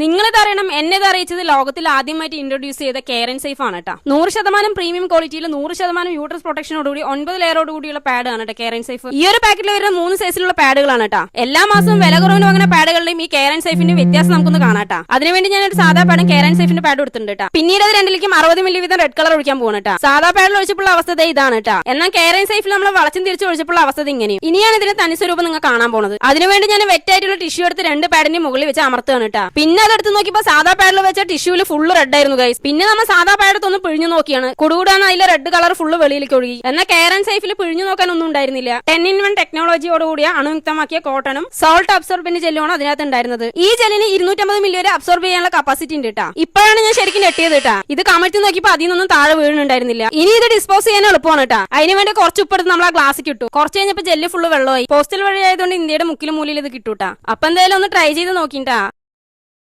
നിങ്ങളിത് അറിയണം എന്നെ അറിയിച്ചത് ലോകത്തിൽ ആദ്യമായിട്ട് ഇൻട്രൊഡ്യൂസ് ചെയ്ത കെയർ ആൻഡ് സേഫ് ആണ് കേട്ടോ നൂറ് ശതമാനം പ്രീമിയം ക്വാളിറ്റിയിൽ നൂറ് ശതമാനം യൂട്രസ് പ്രൊട്ടക്ഷനോടുകൂടി ഒൻപത് ലെയറോട് കൂടിയുള്ള പാഡ് ആണ് കേട്ടോ കെയർ ആൻഡ് സേഫ് ഈ ഒരു പാക്കറ്റിൽ വരുന്ന മൂന്ന് സൈസിലുള്ള പാഡുകളാണ് കേട്ടോ എല്ലാ മാസവും വില കുറവിന് വാങ്ങുന്ന പാഡുകളുടെയും ഈ കെയർ ആൻഡ് സേഫിന്റെ വ്യത്യാസം നമുക്കൊന്ന് കാണാം. അതിനുവേണ്ടി ഞാൻ ഒരു സാധാ പാഡും കെയർ ആൻഡ് സേഫിന്റെ പാഡ് എടുത്തിട്ടുണ്ട് കേട്ടോ പിന്നീട് അത് രണ്ടിലേക്കും അറുപത് മില്ലി വീതം റെഡ് കളർ ഒഴിക്കാൻ പോകണം കേട്ടോ സാധാ പാഡിൽ ഒഴിച്ചപ്പോൾ അവസ്ഥ ഇതാണ് കേട്ടോ എന്നാൽ കെയർ ആൻഡ് സേഫിൽ നമ്മൾ വളച്ചും തിരിച്ചു ഒഴിച്ചപ്പോൾ അവസ്ഥ ഇങ്ങനെയും. ഇനിയാണ് ഇതിന്റെ തനി സ്വരൂപം നിങ്ങൾ കാണാൻ പോണത്. അതിനുവേണ്ടി ഞാൻ വെറ്റായിട്ടുള്ള ടിഷ്യൂ എടുത്ത് രണ്ട് പാഡിന്റെ മുകളിൽ വെച്ച് അമർത്തുകയാണ് കേട്ടോ പിന്നെ അത് എടുത്ത് നോക്കിയപ്പോ സാധാ പാഡിൽ വെച്ച ടിഷ്യൂൽ ഫുള്ള് റെഡ് ആയിരുന്നു ഗൈസ് പിന്നെ നമ്മൾ സാധാ പാഡ് ഒന്ന് പിഴിഞ്ഞു നോക്കിയാണ്. കുടുകൂടാണ് അതിലെ റെഡ് കളർ ഫുള്ള് വെളിയിലേക്ക് ഒഴുകി. എന്നാൽ കെയർ സൈഫിൽ പിഴിഞ്ഞു നോക്കാൻ ഒന്നും ഉണ്ടായിരുന്നില്ല. ടെൻ ഇൻ വൺ ടെക്നോളജിയോട് കൂടിയ അണുയുക്തമാക്കിയ കോട്ടണും സോൾട്ട് അബ്സോർബിന്റെ ജെല്ലുമാണ് അതിനകത്ത് ഉണ്ടായിരുന്നത് ഈ ജെല്ലിന് ഇരുന്നൂറ്റമ്പത് മില്ലി വരെ അബ്സോർബ് ചെയ്യാനുള്ള കപ്പാസിറ്റി ഉണ്ട് കേട്ടാ ഇപ്പോഴാണ് ഞാൻ ശരിക്കും ഞെട്ടിയത് കേട്ടാ ഇത് കമഴ്ത്തി നോക്കിയപ്പോൾ അതിൽ നിന്നും താഴെ വീഴുന്നുണ്ടായിരുന്നില്ല. ഇനി ഇത് ഡിസ്പോസ് ചെയ്യാൻ എളുപ്പമാണ് കേട്ടാ അതിന് വേണ്ടി കുറച്ച് ഉപ്പെടുത്ത് നമ്മൾ ആ ഗ്ലാസ് കിട്ടു കുറച്ച് കഴിഞ്ഞപ്പോൾ ജെല്ല് ഫുള്ള് വെള്ളമായി. പോസ്റ്റൽ വഴി ആയതുകൊണ്ട് ഇന്ത്യയുടെ മുക്കിലും മൂലയിൽ ഇത് കിട്ടൂട്ടാ. അപ്പൊ എന്തായാലും ഒന്ന് ട്രൈ ചെയ്ത് നോക്കിട്ടാ